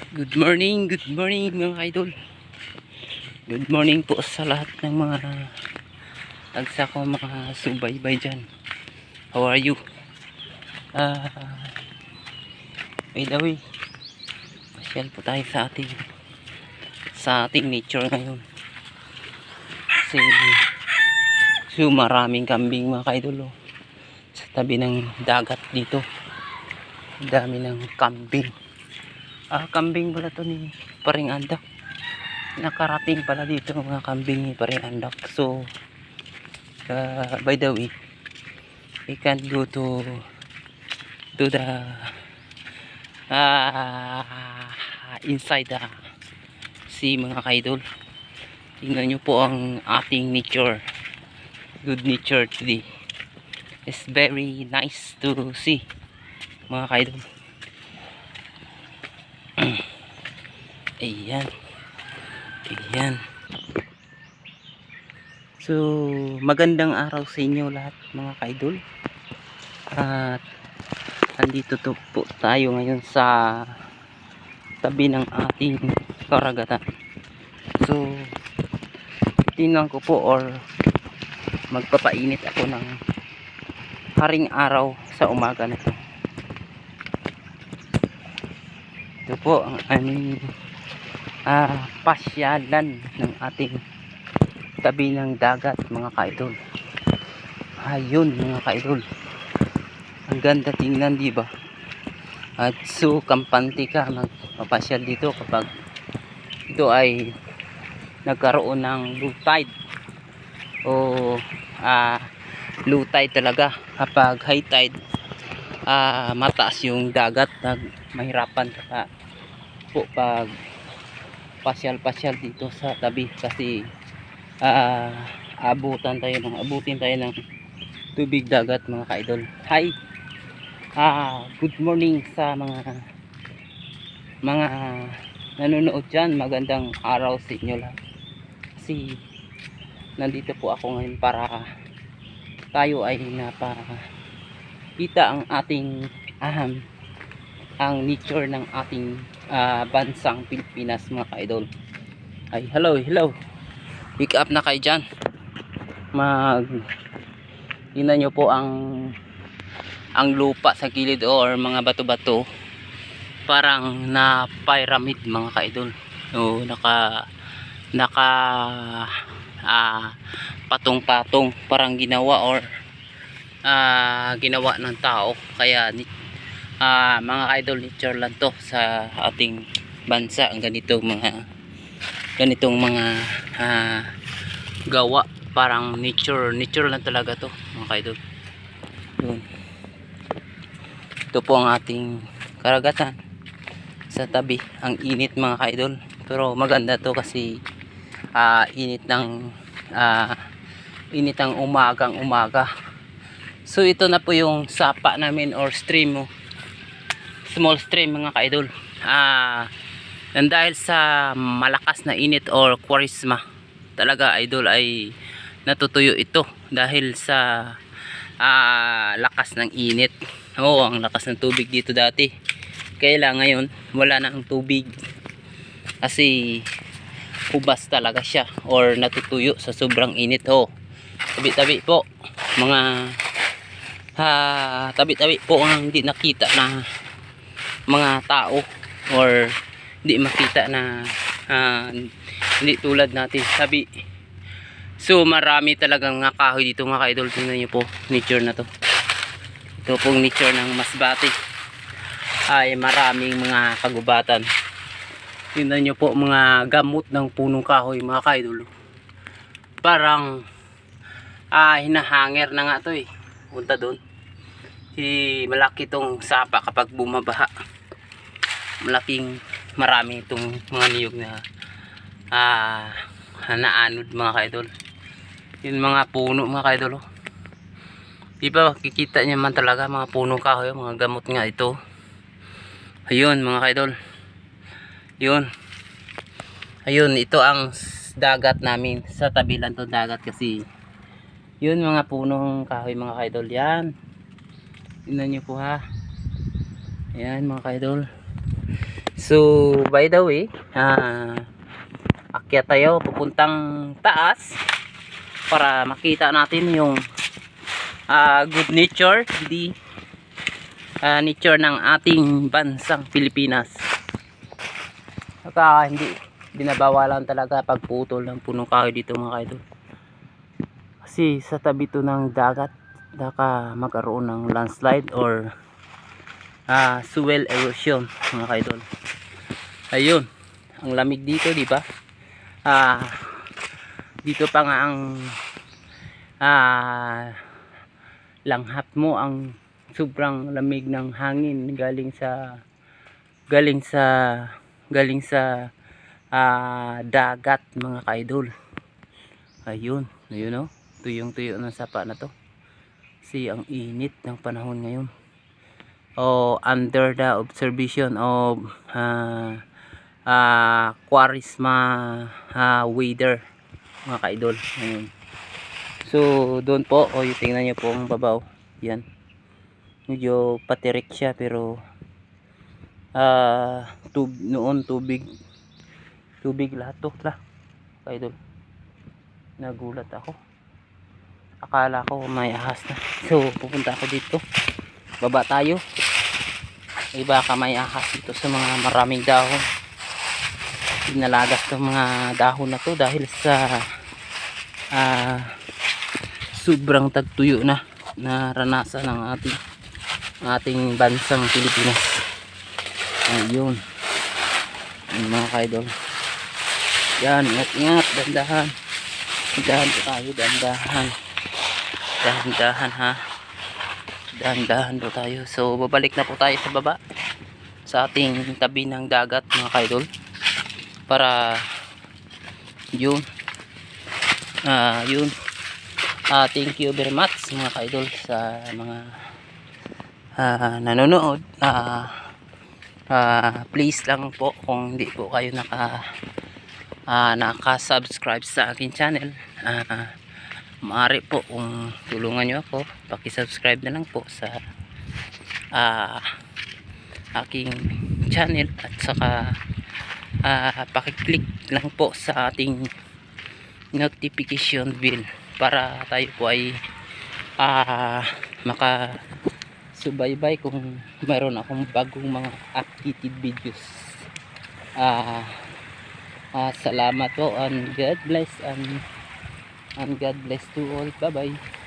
Good morning, good morning mga idol. Good morning po sa lahat ng mga tagsa ko mga subaybay dyan. How are you? Ah, by the way, pasyal po tayo sa ating sa ating nature ngayon. Kasi so maraming kambing mga idol oh. Sa tabi ng dagat dito. Dami ng kambing. Ah, kambing pala to ni Paring Andak. Nakarating pala dito mga kambing ni Paring Andak. So, uh, by the way, we can go to to the ah inside the sea mga kaidol. Tingnan nyo po ang ating nature. Good nature today. It's very nice to see mga kaidol. Ayan. Ayan. So, magandang araw sa inyo lahat mga kaidol. At andito to po tayo ngayon sa tabi ng ating karagatan. So, tingnan ko po or magpapainit ako ng haring araw sa umaga na to. Ito po ang aming ah, pasyalan ng ating tabi ng dagat mga kaidol. Ayun mga kaidol. Ang ganda tingnan di ba? At so kampante ka magpapasyal dito kapag ito ay nagkaroon ng low tide o ah, low tide talaga kapag high tide ah, mataas yung dagat nag mahirapan ka po pag pasyal-pasyal dito sa tabi kasi ah, abutan tayo ng abutin tayo ng tubig dagat mga kaidol. Hi! Ah, good morning sa mga mga nanonood dyan. Magandang araw sa inyo lahat. Kasi nandito po ako ngayon para tayo ay napa kita ang ating aham ang nature ng ating ah, bansang Pilipinas mga ka-idol. Ay hello hello. Pick up na kayo dyan. Mag tingnan nyo po ang ang lupa sa gilid or mga bato-bato. Parang na pyramid mga ka-idol. O naka naka ah, patong-patong. Parang ginawa or ah, ginawa ng tao. Kaya ah, mga idol nature lang to sa ating bansa. Ang ganitong mga ganitong mga ah, gawa. Parang nature nature lang talaga to mga idol. Yun. Ito po ang ating karagatan sa tabi ang init mga idol pero maganda to kasi ah, init ng ah, init ng umagang umaga. So ito na po yung sapa namin or stream oh small stream mga kaidol. Ah nang dahil sa malakas na init or kwarisma talaga idol ay natutuyo ito dahil sa ah, lakas ng init. Oo ang lakas ng tubig dito dati. Kaya ngayon wala na ang tubig. Kasi hubas talaga siya or natutuyo sa sobrang init. Oh tabi tabi po mga ha tabi tabi po ang hindi nakita na mga tao or hindi makita na ah, hindi tulad natin. Sabi so marami talagang nga kahoy dito mga ka-idol. Tingnan nyo po nature na to. Ito pong nature ng masbate. Ay maraming mga kagubatan. Tingnan nyo po mga gamot ng punong kahoy mga ka-idol. Parang ah, hinahanger na nga to eh. Punta doon. Si malaki tong sapa kapag bumabaha malaking marami itong mga niyog na ah, naanod mga kaidol. Yun mga puno mga kaidol oh. di ba kikita niya man talaga mga puno kahoy oh, mga gamot nga ito. Ayun mga kaidol. Yun. Ayun ito ang dagat namin. Sa tabi lang to dagat kasi. Yun mga punong kahoy mga kaidol. Yan. Tingnan nyo po ha. Ayan mga kaidol. So, by the way, ah akyat tayo pupuntang taas para makita natin yung ah, good nature, di ah, nature ng ating bansang Pilipinas. Saka hindi binabawalan talaga pagputol ng punong kahoy dito mga kaidol. Kasi sa tabi to ng dagat, baka magkaroon ng landslide or ah, soil erosion mga kaidol. Ayun, ang lamig dito, di ba? Ah, dito pa nga ang ah, langhap mo ang sobrang lamig ng hangin galing sa galing sa galing sa ah, dagat mga kaidol. Ayun, ayun oh. Tuyong tuyo ng sapa na to. Kasi ang init ng panahon ngayon. O under the observation of ah ah Quaresma ah, weather mga kaidol. Ayun. So, doon po, o yung tingnan niyo po ang babaw. Yan. Medyo patirik siya pero ah tub noon tubig tubig lahat to la kaidol nagulat ako akala ko may ahas na so pupunta ako dito baba tayo ay baka may ahas dito sa mga maraming dahon. Pinalagas ng mga dahon na to dahil sa ah sobrang tagtuyo na naranasan ng ating ating bansang Pilipinas. Ayun. Ayun mga kaidol. Yan ingat ingat dandahan dandahan tayo dandahan. Dahan-dahan ha dahan-dahan po tayo. So babalik na po tayo sa baba sa ating tabi ng dagat mga kaidol para yun ah yun ah thank you very much mga kaidol sa mga ah, nanonood. Ah ah, please lang po kung hindi po kayo naka ah, naka-subscribe sa akin channel. Ah maaari po kung tulungan nyo ako paki-subscribe na lang po sa ah, aking channel at saka ah, paki-click lang po sa ating notification bell para tayo po ay ah, maka subaybay kung mayroon akong bagong mga updated videos. Ah, ah, salamat po and God bless and and God bless to all. Bye bye